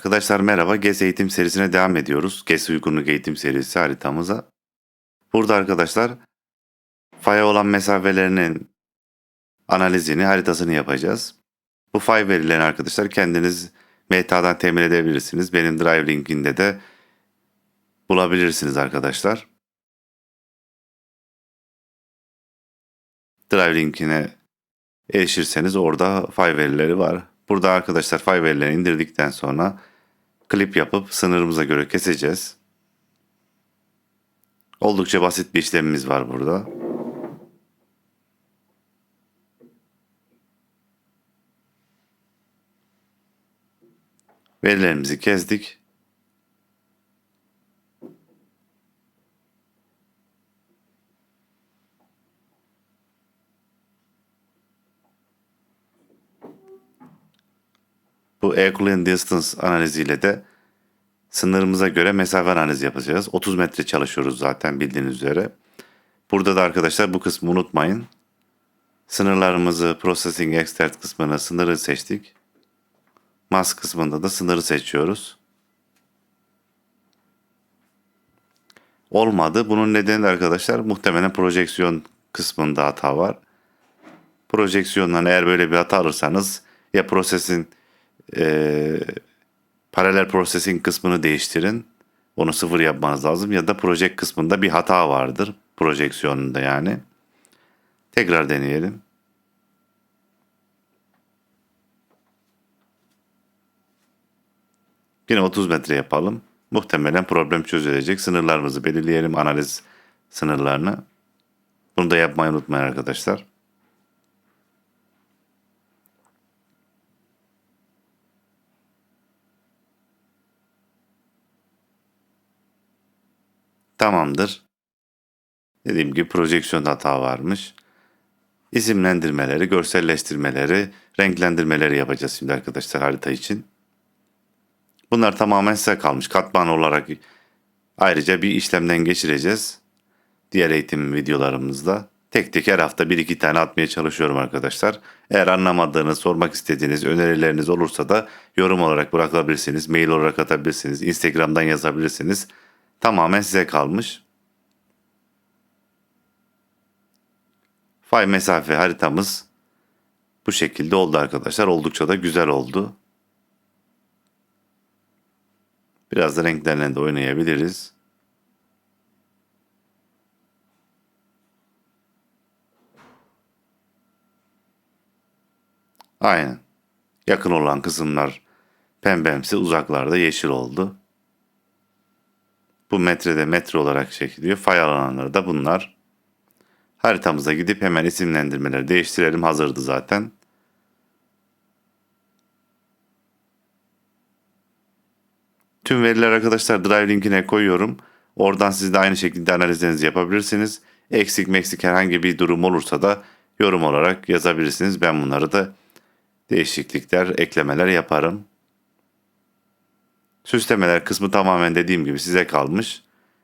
Arkadaşlar merhaba. GES eğitim serisine devam ediyoruz. GES uygunluk eğitim serisi haritamıza. Burada arkadaşlar faya olan mesafelerinin analizini, haritasını yapacağız. Bu fay verilerini arkadaşlar kendiniz meta'dan temin edebilirsiniz. Benim drive linkinde de bulabilirsiniz arkadaşlar. Drive linkine erişirseniz orada fay verileri var. Burada arkadaşlar fay verilerini indirdikten sonra klip yapıp sınırımıza göre keseceğiz. Oldukça basit bir işlemimiz var burada. Verilerimizi kestik. Bu Euclidean Distance analiziyle de sınırımıza göre mesafe analizi yapacağız. 30 metre çalışıyoruz zaten bildiğiniz üzere. Burada da arkadaşlar bu kısmı unutmayın. Sınırlarımızı Processing Extract kısmına sınırı seçtik. Mask kısmında da sınırı seçiyoruz. Olmadı. Bunun nedeni de arkadaşlar muhtemelen projeksiyon kısmında hata var. Projeksiyondan eğer böyle bir hata alırsanız ya prosesin e, paralel processing kısmını değiştirin. Onu sıfır yapmanız lazım ya da project kısmında bir hata vardır. Projeksiyonunda yani. Tekrar deneyelim. Yine 30 metre yapalım. Muhtemelen problem çözülecek. Sınırlarımızı belirleyelim. Analiz sınırlarını. Bunu da yapmayı unutmayın arkadaşlar. Tamamdır. Dediğim gibi projeksiyon hata varmış. İsimlendirmeleri, görselleştirmeleri, renklendirmeleri yapacağız şimdi arkadaşlar harita için. Bunlar tamamen size kalmış. Katman olarak ayrıca bir işlemden geçireceğiz. Diğer eğitim videolarımızda. Tek tek her hafta bir iki tane atmaya çalışıyorum arkadaşlar. Eğer anlamadığınız, sormak istediğiniz, önerileriniz olursa da yorum olarak bırakabilirsiniz. Mail olarak atabilirsiniz. Instagram'dan yazabilirsiniz. Tamamen size kalmış. Fay mesafe haritamız bu şekilde oldu arkadaşlar. Oldukça da güzel oldu. Biraz da renklerle de oynayabiliriz. Aynen. Yakın olan kısımlar pembemsi, uzaklarda yeşil oldu. Bu metrede metre olarak çekiliyor. Fay alanları da bunlar. Haritamıza gidip hemen isimlendirmeleri değiştirelim. Hazırdı zaten. Tüm veriler arkadaşlar Drive linkine koyuyorum. Oradan siz de aynı şekilde analizlerinizi yapabilirsiniz. Eksik meksik herhangi bir durum olursa da yorum olarak yazabilirsiniz. Ben bunları da değişiklikler, eklemeler yaparım. Süslemeler kısmı tamamen dediğim gibi size kalmış.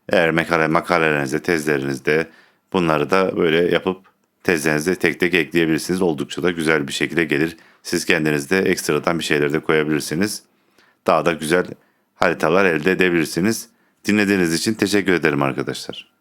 Eğer makale, makalelerinizde, tezlerinizde bunları da böyle yapıp tezlerinizde tek tek ekleyebilirsiniz. Oldukça da güzel bir şekilde gelir. Siz kendinizde ekstradan bir şeyler de koyabilirsiniz. Daha da güzel haritalar elde edebilirsiniz. Dinlediğiniz için teşekkür ederim arkadaşlar.